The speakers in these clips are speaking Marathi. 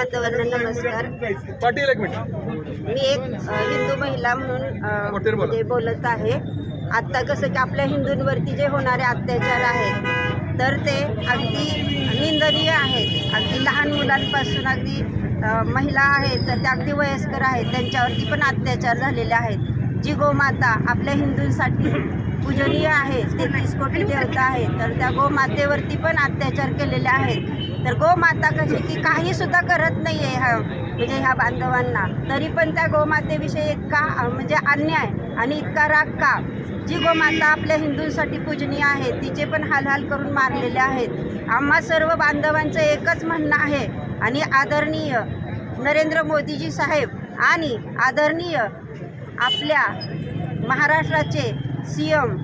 नमस्कार. पाटील एक मिनिट. मी एक हिंदू महिला म्हणून बोला. म्हणजे बोलत आहे. आत्ता कसं की आपल्या हिंदूंवरती जे होणारे अत्याचार आहेत तर ते अगदी निंदनीय आहेत. अगदी लहान मुलांपासून अगदी महिला आहेत तर त्या अगदी वयस्कर आहेत त्यांच्यावरती पण अत्याचार झालेले आहेत. जी गोमाता आपल्या हिंदूंसाठी पूजनीय आहे. तेहतीस कोटी देवता आहे तर त्या गोमातेवरती पण अत्याचार केलेले आहेत. तर गोमाता कशी की काही सुद्धा करत नाही आहे ह्या म्हणजे ह्या बांधवांना. तरी पण त्या गोमातेविषयी इतका म्हणजे अन्याय आणि इतका राग का? जी गोमाता आपल्या हिंदूंसाठी पूजनीय आहे तिचे पण हालहाल करून मारलेले आहेत. आम्हा सर्व बांधवांचं एकच म्हणणं आहे आणि आदरणीय नरेंद्र मोदीजी साहेब आणि आदरणीय आपल्या महाराष्ट्राचे सी एम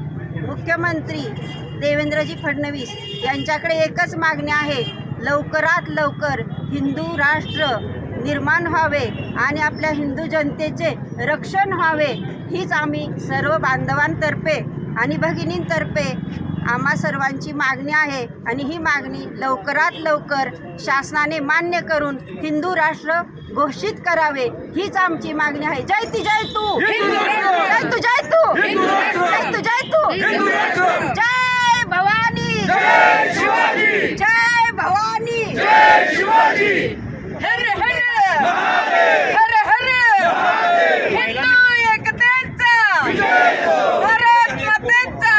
मुख्यमंत्री देवेंद्रजी फडणवीस यांच्याकडे एकच मागणी आहे लवकरात लवकर हिंदू राष्ट्र निर्माण व्हावे आणि आपल्या हिंदू जनतेचे रक्षण व्हावे हीच आम्ही सर्व बांधवांतर्फे आणि भगिनींतर्फे आम्हा सर्वांची मागणी आहे. आणि ही मागणी लवकरात लवकर शासनाने मान्य करून हिंदू राष्ट्र घोषित करावे हीच आमची मागणी आहे. जय ती जय तू! जय तू जय तू! जय तू जय तू! जय भवानी जय भवानी हर हर हर हर हिंदू एकतेचा भारत मातेचा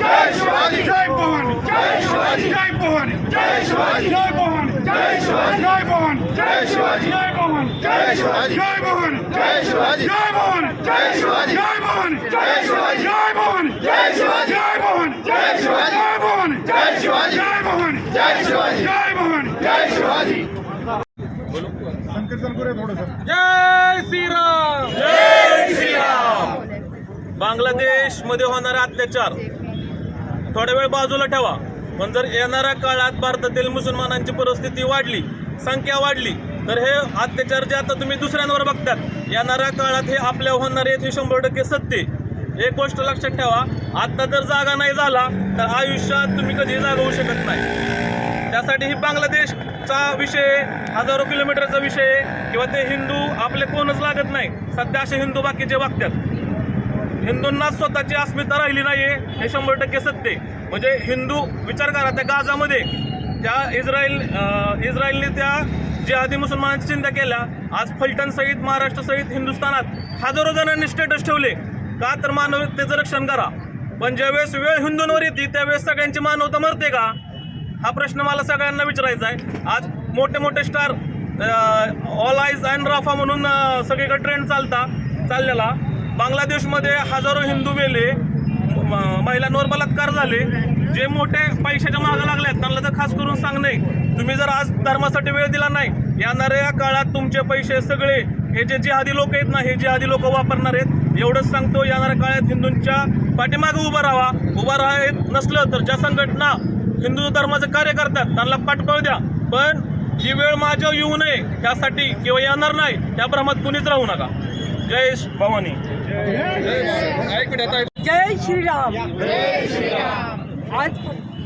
जय शिवाजी जय भवानी जय शिवाजी जय भवानी जय शिवाजी जय भवानी जय शिवाजी जय भवानी जय शिवाजी जय भवानी जय शिवाजी. जय भवानी जय शिवाजी. जय भवानी जय शिवाजी. जय भवानी जय शिवाजी. जय भवानी जय शिवाजी. जय भवानी जय शिवाजी. जय भवानी जय शिवाजी. जय जय शिवाजी. जय जय शिवाजी. संकीर्तन करूया थोडंसं. जय श्रीराम. जय श्रीराम. बांगलादेशमध्ये होणारे अत्याचार. थोडा वेळ बाजूला ठेवा. पण जर येणाऱ्या काळात भारतातील मुसलमानांची परिस्थिती वाढली संख्या वाढली तर हे अत्याचार जे आता तुम्ही दुसऱ्यांवर बघतात येणाऱ्या काळात हे आपल्या होणार आहेत हे शंभर टक्के सत्य आहे. एक गोष्ट लक्षात ठेवा आत्ता जर जागा नाही झाला तर आयुष्यात तुम्ही कधी जागा होऊ शकत नाही. त्यासाठी ही बांगलादेशचा विषय हजारो किलोमीटरचा विषय किंवा ते हिंदू आपले कोणच लागत नाही. सध्या असे हिंदू बाकीचे वागतात हिंदूंना स्वतःची अस्मिता राहिली नाही हे शंभर टक्के सत्य म्हणजे हिंदू विचार करा त्या गाजामध्ये त्या इस्रायल इस्रायलने त्या जिहादी मुसलमानांची चिंता केल्या आज फलटण सहित महाराष्ट्र सहित हिंदुस्थानात हजारो जणांनी स्टेटस ठेवले. का तर मानवतेचं रक्षण करा. पण ज्यावेळेस वेळ हिंदूंवर येते त्यावेळेस सगळ्यांची मानवता मरते का? हा प्रश्न मला सगळ्यांना विचारायचा आहे. आज मोठे मोठे star all eyes and Rafah म्हणून सगळीकडे ट्रेंड चालता चाललेला. बांगलादेशमध्ये हजारो हिंदू मेले म- महिलांवर बलात्कार झाले. जे मोठे पैशाच्या मागं लागल्यात त्यांना तर खास करून सांगणे तुम्ही जर आज धर्मासाठी वेळ दिला नाही येणाऱ्या काळात तुमचे पैसे सगळे हे जे जिहादी लोक आहेत ना हे जिहादी लोक वापरणार आहेत एवढंच सांगतो येणाऱ्या काळात हिंदूंच्या पाठीमागे उभं राहा. उभं राहायत नसलं तर ज्या संघटना हिंदू धर्माचं कार्य करतात त्यांना पाठबळ द्या. पण ही वेळ माझ्या येऊ नये त्यासाठी किंवा येणार नाही त्या भ्रमात कुणीच राहू नका. जय भवानी. जय श्रीराम. आज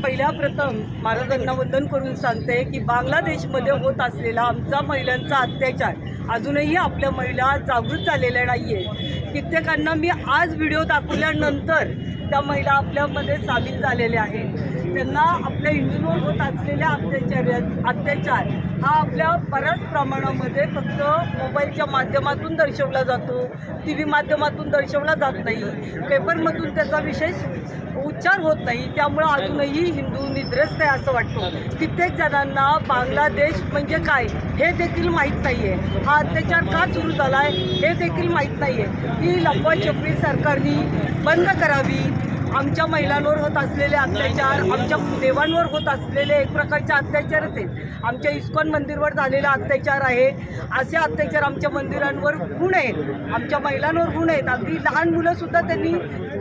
पहिल्या प्रथम महाराजांना वंदन करून सांगते की बांगलादेशमध्ये होत असलेला आमचा महिलांचा अत्याचार अजूनही आपल्या महिला जागृत झालेल्या नाही आहे कित्येकांना मी आज व्हिडिओ दाखवल्यानंतर त्या महिला आपल्यामध्ये सामील झालेल्या आहेत. त्यांना आपल्या हिंदूंवर होत असलेल्या अत्याचार अत्याचार हा आपल्या बऱ्याच प्रमाणामध्ये फक्त मोबाईलच्या माध्यमातून दर्शवला जातो. टी व्ही माध्यमातून दर्शवला जात नाही. पेपरमधून त्याचा विशेष उच्चार होत नाही. त्यामुळं अजूनही हिंदू निद्रस्त आहे असं वाटतं. कित्येक जणांना बांगलादेश म्हणजे काय हे देखील माहीत नाही आहे हा अत्याचार का सुरू झाला आहे हे देखील माहीत नाही आहे ही लपवाछपवी सरकारने बंद करावी. आमच्या महिलांवर होत असलेले अत्याचार आमच्या देवांवर होत असलेले एक प्रकारचे अत्याचारच आहेत. आमच्या इस्कॉन मंदिरवर झालेला अत्याचार आहे. असे अत्याचार आमच्या मंदिरांवर होऊ आहेत. आमच्या महिलांवर होऊ आहेत. अगदी लहान मुलंसुद्धा त्यांनी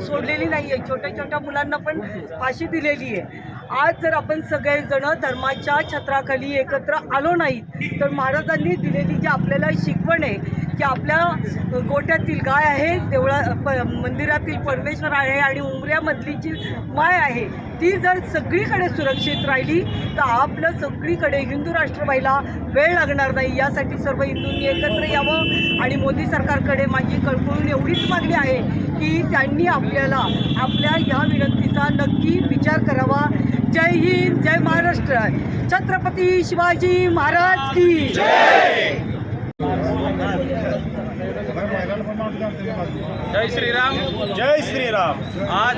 सोडलेली नाही आहे छोट्या छोट्या मुलांना पण फाशी दिलेली आहे. आज जर आपण सगळेजण धर्माच्या छत्राखाली एकत्र आलो नाहीत तर महाराजांनी दिलेली जी आपल्याला शिकवण आहे की आपल्या गोट्यातील गाय आहे देवळा प मंदिरातील परमेश्वर आहे आणि उमऱ्यामधली जी माय आहे. ती जर सगळीकडे सुरक्षित राहिली तर आपलं सगळीकडे हिंदू राष्ट्रबाईला वेळ लागणार नाही. यासाठी सर्व हिंदूंनी एकत्र यावं आणि मोदी सरकारकडे माझी कळकळून एवढीच मागणी आहे की त्यांनी आपल्याला आपल्या ह्या विनंतीचा नक्की विचार करावा. जय हिंद जय महाराष्ट्र. छत्रपती शिवाजी महाराज की जय श्रीराम. जय श्रीराम. आज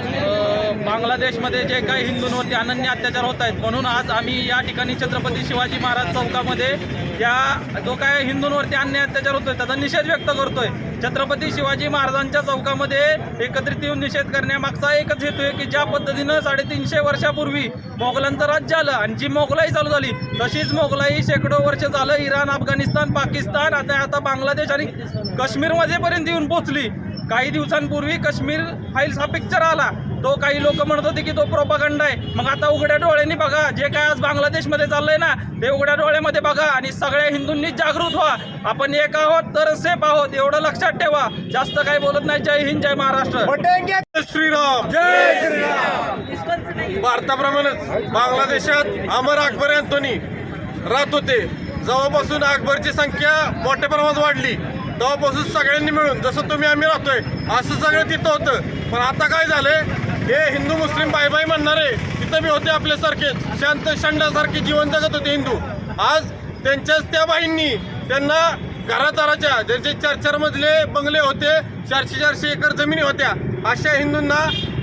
बांगलादेशमध्ये जे काही हिंदूंवरती अनन्य अत्याचार होत आहेत म्हणून आज आम्ही या ठिकाणी छत्रपती शिवाजी महाराज चौकामध्ये या जो काय हिंदूंवरती अन्याय अत्याचार होतोय त्याचा निषेध व्यक्त करतोय. छत्रपती शिवाजी महाराजांच्या चौकामध्ये एकत्रित येऊन निषेध करण्यामागचा एकच हेतू आहे की ज्या पद्धतीनं साडेतीनशे वर्षापूर्वी मोगलांचं राज्य आलं आणि जी मोगलाई चालू झाली तशीच मोगलाई शेकडो वर्ष झालं इराण अफगाणिस्तान पाकिस्तान आता आता बांगलादेश आणि काश्मीरमध्येपर्यंत येऊन पोहोचली. काही दिवसांपूर्वी काश्मीर फाईल्स हा पिक्चर आला. तो काही लोक म्हणत होते की तो प्रोपागंडा आहे. मग आता उघड्या डोळ्यांनी बघा जे काय आज बांगलादेशमध्ये चाललंय ना ते उघड्या डोळ्यामध्ये बघा आणि सगळ्या हिंदूंनी जागृत व्हा. आपण एक आहोत तर सेफ आहोत एवढं लक्षात ठेवा. जास्त काही बोलत नाही. जय हिंद जय महाराष्ट्र. श्रीराम. जय श्रीराम. भारताप्रमाणेच बांगलादेशात अमर अकबर अँथोनी राहत होते. जेव्हापासून अकबरची संख्या मोठ्या प्रमाणात वाढली तेव्हापासून सगळ्यांनी मिळून जसं तुम्ही आम्ही राहतोय असं सगळं तिथं होतं. पण आता काय झालंय? हे हिंदू मुस्लिम बाय बाय म्हणणारे तिथं बी होते आपल्यासारखे शांत शंडासारखे जीवन जगत होते हिंदू. आज त्यांच्याच त्या बाईंनी त्यांना घरादाराच्या ज्यांचे चार चार मधले बंगले होते चारशे चारशे एकर जमिनी होत्या. अशा हिंदूंना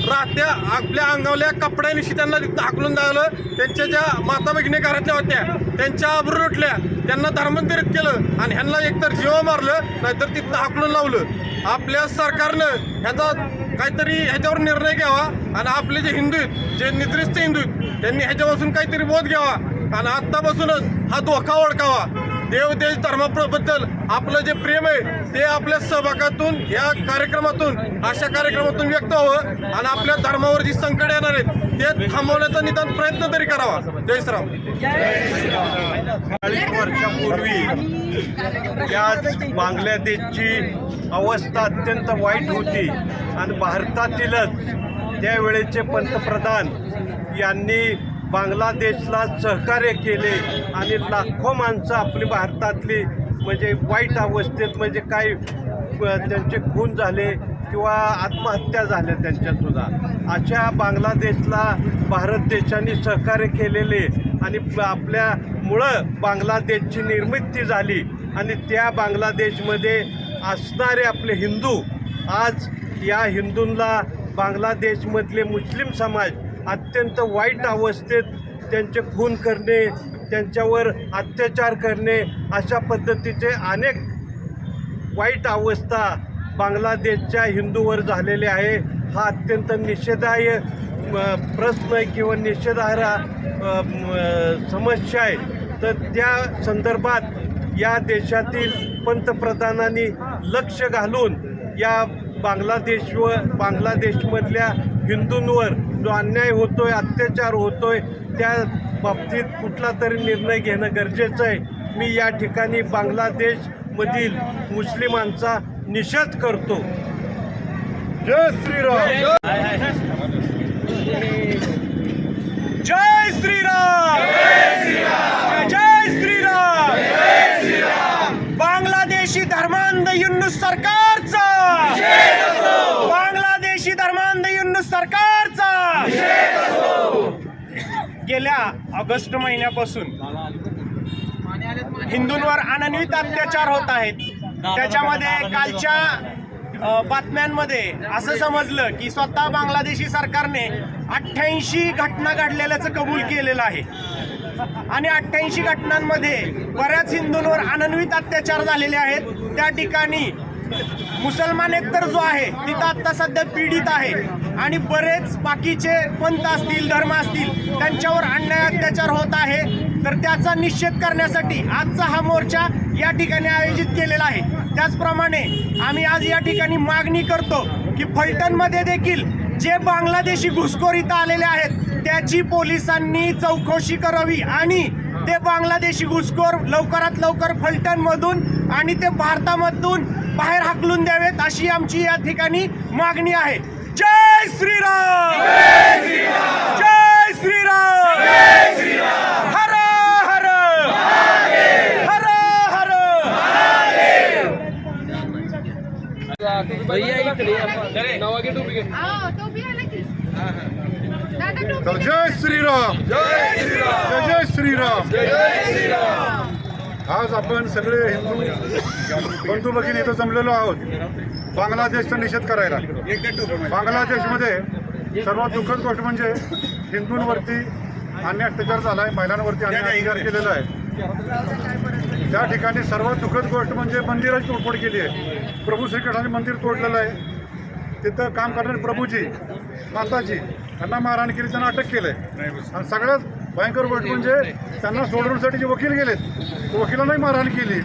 राहत्या आपल्या अंगावल्या कपड्यानिशी त्यांना तिथं हाकलून लावलं त्यांच्या ज्या माता भगिनी घरातल्या होत्या त्यांच्या आबरू लुटल्या. त्यांना धर्मांतरित केलं आणि ह्यांना एकतर जीवा मारलं नाहीतर तिथं हाकलून लावलं. आपल्या सरकारनं ह्याचा काहीतरी ह्याच्यावर निर्णय घ्यावा आणि आपले जे हिंदू आहेत जे निद्रिस्त हिंदू आहेत त्यांनी ह्याच्यापासून काहीतरी बोध घ्यावा. आणि आत्तापासूनच हा धोका ओळखावा. देव देश धर्माबद्दल आपलं जे प्रेम आहे ते आपल्या सहभागातून या कार्यक्रमातून अशा कार्यक्रमातून व्यक्त व्हावं आणि आपल्या धर्मावर जी संकट येणार आहेत ते थांबवण्याचा निदान प्रयत्न तरी करावा. जय श्रीराम. चाळीस वर्षापूर्वी याच बांगलादेशची अवस्था अत्यंत वाईट होती आणि भारतातीलच त्यावेळेचे पंतप्रधान यांनी बांगलादेशला सहकार्य केले आणि लाखो माणसं आपली भारतातली म्हणजे वाईट अवस्थेत म्हणजे काय त्यांचे खून झाले किंवा आत्महत्या झाल्या त्यांच्यासुद्धा. अशा बांगलादेशला भारत देशाने सहकार्य केलेले आणि आपल्या आपल्यामुळं बांगलादेशची निर्मिती झाली आणि त्या बांगलादेशमध्ये असणारे आपले हिंदू आज या हिंदूंना बांगलादेशमधले मुस्लिम समाज अत्यंत वाईट अवस्थेत त्यांचे खून करणे त्यांच्यावर अत्याचार करणे अशा पद्धतीचे अनेक वाईट अवस्था बांगलादेशच्या हिंदूवर झालेले आहे. हा अत्यंत निषेधार्ह प्रश्न आहे किंवा निषेधार्ह समस्या आहे. तर त्या संदर्भात या देशातील पंतप्रधानांनी लक्ष घालून या बांगलादेश व बांगलादेशमधल्या हिंदूंवर जो अन्याय होतोय अत्याचार होतोय त्या बाबतीत कुठला तरी निर्णय घेणं गरजेचं आहे. मी या ठिकाणी बांगलादेशमधील मुस्लिमांचा निषेध करतो. जय श्रीराम. ऑगस्ट महिन्यापासून हिंदूंवर अनन्वित अत्याचार होत आहेत. त्याच्यामध्ये कालच्या बातम्यांमध्ये असं समजलं की स्वतः बांगलादेशी सरकारने अठ्ठ्याऐंशी घटना घडलेल्याचं कबूल केलेलं आहे. आणि अठ्ठ्याऐंशी घटनांमध्ये बऱ्याच हिंदूंवर अनन्वित अत्याचार झालेले आहेत. त्या ठिकाणी मुसलमान एकतर जो आहे तिथं आत्ता सध्या पीडित आहे. आणि बरेच बाकीचे पंथ असतील धर्म असतील त्यांच्यावर अन्याय अत्याचार होत आहे. तर त्याचा निषेध करण्यासाठी आजचा हा मोर्चा या ठिकाणी आयोजित केलेला आहे. त्याचप्रमाणे आम्ही आज या ठिकाणी मागणी करतो की फलटणमध्ये देखील जे बांगलादेशी घुसखोर इथं आलेले आहेत त्याची पोलिसांनी चौकशी करावी आणि ते बांगलादेशी घुसखोर लवकरात लवकर फलटणमधून आणि ते भारतामधून बाहेर हाकलून द्यावेत अशी आमची या ठिकाणी मागणी आहे. जय श्रीराम! जय श्रीराम! हर हर! हर हर! तर जय श्रीराम! जय श्रीराम! जय श्रीराम. आज आपण सगळे हिंदू बंधू भगिनी इथं जमलेलो आहोत. बांगलादेशचा निषेध करायला. बांगलादेशमध्ये सर्वात दुःखद गोष्ट म्हणजे हिंदूंवरती अन्य अत्याचार झाला आहे महिलांवरती अन्य अत्याचार केलेला आहे. त्या ठिकाणी सर्वात दुःखद गोष्ट म्हणजे मंदिराची तोडफोड केली आहे. प्रभू श्रीकृष्णाचे मंदिर तोडलेलं आहे. तिथं काम करणारे प्रभूजी माताजी यांना मारहाण केली त्यांना अटक केलंय. आणि सगळ्यात भयंकर गोष्ट म्हणजे त्यांना सोडवण्यासाठी जे वकील गेलेत वकिलांनाही मारहाण केली.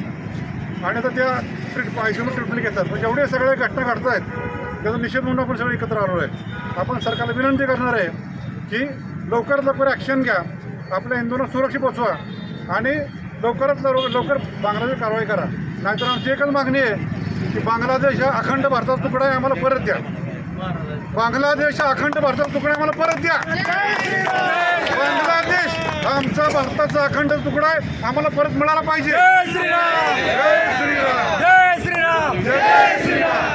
आणि आता त्या ट्रीट आयसीयूमध्ये ट्रीटमेंट घेतात. पण जेवढे सगळ्या घटना घडत आहेत त्याचा निषेध म्हणून आपण सगळे एकत्र आलो आहे. आपण सरकारला विनंती करणार आहे की लवकरात लवकर ॲक्शन घ्या. आपल्या हिंदूंना सुरक्षित पोचवा आणि लवकरात लवकर लवकर बांगलादेश कारवाई करा. नाहीतर आमची एकच मागणी आहे की बांगलादेश हा अखंड भारताचा तुकडा आहे आम्हाला परत द्या. बांगलादेश हा अखंड भारताचा तुकडा आम्हाला परत द्या. आमचा भारताचा अखंड तुकडा आहे. आम्हाला परत मिळाला पाहिजे. जय श्रीराम. जय श्रीराम. जय श्रीराम. जय श्रीराम.